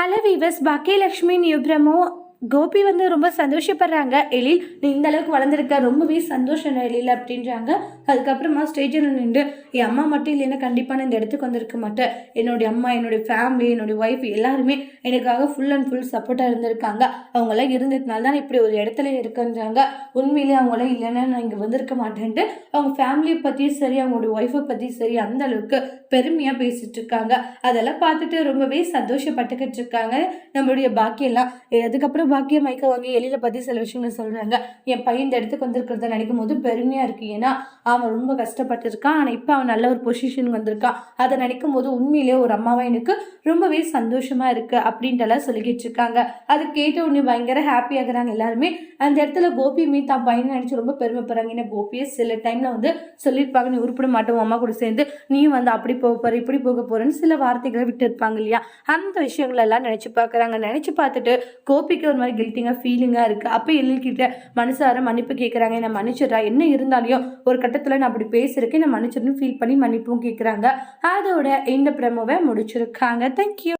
Hello weavers ബാക്കി ലക്ഷ്മി ന്യൂബ്രമോ கோபி வந்து ரொம்ப சந்தோஷப்படுறாங்க. எழில் நீ இந்த அளவுக்கு வளர்ந்துருக்க ரொம்பவே சந்தோஷம் எழில் அப்படின்றாங்க. அதுக்கப்புறமா ஸ்டேஜில் நின்று என் அம்மா மட்டும் இல்லைன்னா கண்டிப்பாக நான் இந்த இடத்துக்கு வந்திருக்க மாட்டேன். என்னுடைய அம்மா என்னுடைய ஃபேமிலி என்னுடைய ஒய்ஃப் எல்லாருமே எனக்காக ஃபுல் அண்ட் ஃபுல் சப்போர்ட்டாக இருந்திருக்காங்க. அவங்களாம் இருந்ததுனால தான் இப்படி ஒரு இடத்துல இருக்குன்றாங்க. உண்மையிலே அவங்களாம் இல்லைன்னா நான் இங்கே வந்திருக்க மாட்டேன்ட்டு அவங்க ஃபேமிலியை பற்றியும் சரி அவங்களுடைய ஒய்ஃபை பற்றியும் சரி அந்த அளவுக்கு பெருமையாக பேசிட்டு இருக்காங்க. அதெல்லாம் பார்த்துட்டு ரொம்பவே சந்தோஷப்பட்டுக்கிட்டு இருக்காங்க. நம்மளுடைய பாக்கியெல்லாம். அதுக்கப்புறம் பாக்கியம் மைக்க வாங்கி எழில பற்றி சில விஷயங்கள் சொல்கிறாங்க என் பையன் இந்த இடத்துக்கு வந்திருக்கிறத நினைக்கும் போது பெருமையாக இருக்கு. ஏன்னா அவன் ரொம்ப கஷ்டப்பட்டிருக்கான். ஆனால் இப்போ அவன் நல்ல ஒரு பொசிஷனுக்கு வந்திருக்கான். அதை நினைக்கும் போது உண்மையிலேயே ஒரு அம்மாவை எனக்கு ரொம்பவே சந்தோஷமாக இருக்குது அப்படின்ட்டுலாம் சொல்லிக்கிட்டு இருக்காங்க. அது கேட்ட உடனே பயங்கர ஹாப்பி ஆகுறாங்க எல்லாருமே. அந்த இடத்துல கோபியுமே தான் பையனை நினச்சி ரொம்ப பெருமைப்படுறாங்க ஏன்னா கோபியே சில டைமில் வந்து சொல்லியிருப்பாங்க நீ உருப்பிட மாட்டோம் அம்மா கூட சேர்ந்து நீயும் வந்து அப்படி போக போகிற இப்படி போக போகிறேன்னு சில வார்த்தைகளை விட்டு இருப்பாங்க இல்லையா? அந்த விஷயங்கள் எல்லாம் நினச்சி பார்க்குறாங்க நினச்சி பார்த்துட்டு கோபிக்கு ஒரு மாதிரி கில்ட்டிங்காக ஃபீலிங்காக இருக்குது அப்போ எழில்கிட்ட மனசார மன்னிப்பு கேட்குறாங்க என்ன மன்னிச்சிடுறா. என்ன இருந்தாலையும் ஒரு கட்டத்தில் நான் அப்படி பேசியிருக்கேன். என்ன மன்னிச்சிடணும் ஃபீல் பண்ணி மன்னிப்பும் கேட்குறாங்க அதோட இந்த பிரமோவை முடிச்சிருக்காங்க. தேங்க்யூ